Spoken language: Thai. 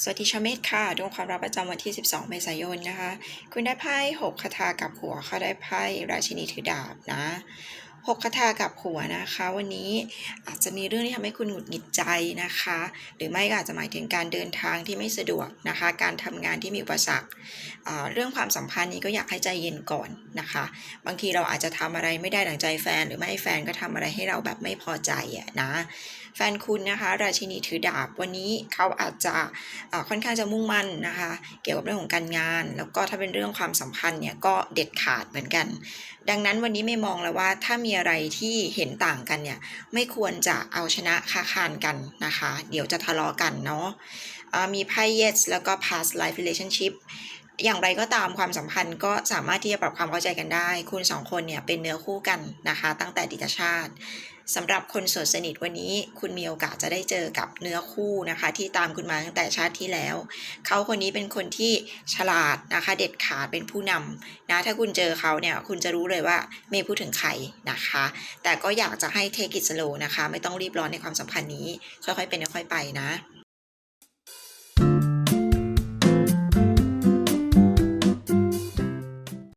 สวัสดีชาวเมธค่ะ ดวงความรักประจำวันที่ 12 เมษายนนะคะ คุณได้ไพ่ 6 คาถากับหัวเขาได้ไพ่ราชินีถือดาบนะ 6คาถากับหัวนะคะ วันนี้อาจจะมีเรื่องที่ทำให้คุณหงุดหงิดใจนะคะ หรือไม่ก็อาจจะหมายถึงการเดินทางที่ไม่สะดวกนะคะ การทำงานที่มีอุปสรรคเรื่องความสัมพันธ์นี้ก็อยากให้ใจเย็นก่อนนะคะ บางทีเราอาจจะทำอะไรไม่ได้ดังใจแฟน หรือไม่แฟนก็ทำอะไรให้เราแบบไม่พอใจอะนะแฟนคุณนะคะ ราชินีถือดาบวันนี้เขาอาจจะค่อนข้างจะมุ่งมั่นนะคะ เกี่ยวกับเรื่องของการงาน แล้วก็ถ้าเป็นเรื่องความสัมพันธ์เนี่ยก็เด็ดขาดเหมือนกัน ดังนั้นวันนี้ไม่มองแล้วว่าถ้ามีอะไรที่เห็นต่างกันเนี่ย ไม่ควรจะเอาชนะค้าคานกันนะคะ เดี๋ยวจะทะเลาะกันเนาะมีไพ่ yes แล้วก็ past life relationship อย่างไรก็ตามความสัมพันธ์ก็สามารถที่จะปรับความเข้าใจกันได้ คุณสองคนเนี่ยเป็นเนื้อคู่กันนะคะ ตั้งแต่ดิตชาติสำหรับคนโสดสนิทวันนี้ คุณมีโอกาสจะได้เจอกับเนื้อคู่นะคะ ที่ตามคุณมาตั้งแต่ชาติที่แล้ว เขาคนนี้เป็นคนที่ฉลาดนะคะ เด็ดขาดเป็นผู้นำนะถ้าคุณเจอเขาเนี่ยคุณจะรู้เลยว่าเมย์พูดถึงใครนะคะ แต่ก็อยากจะให้เทกิ t สโลนะคะ ไม่ต้องรีบร้อนในความสัมพันธ์นี้ ค่อยๆเป็นค่อยๆไปนะ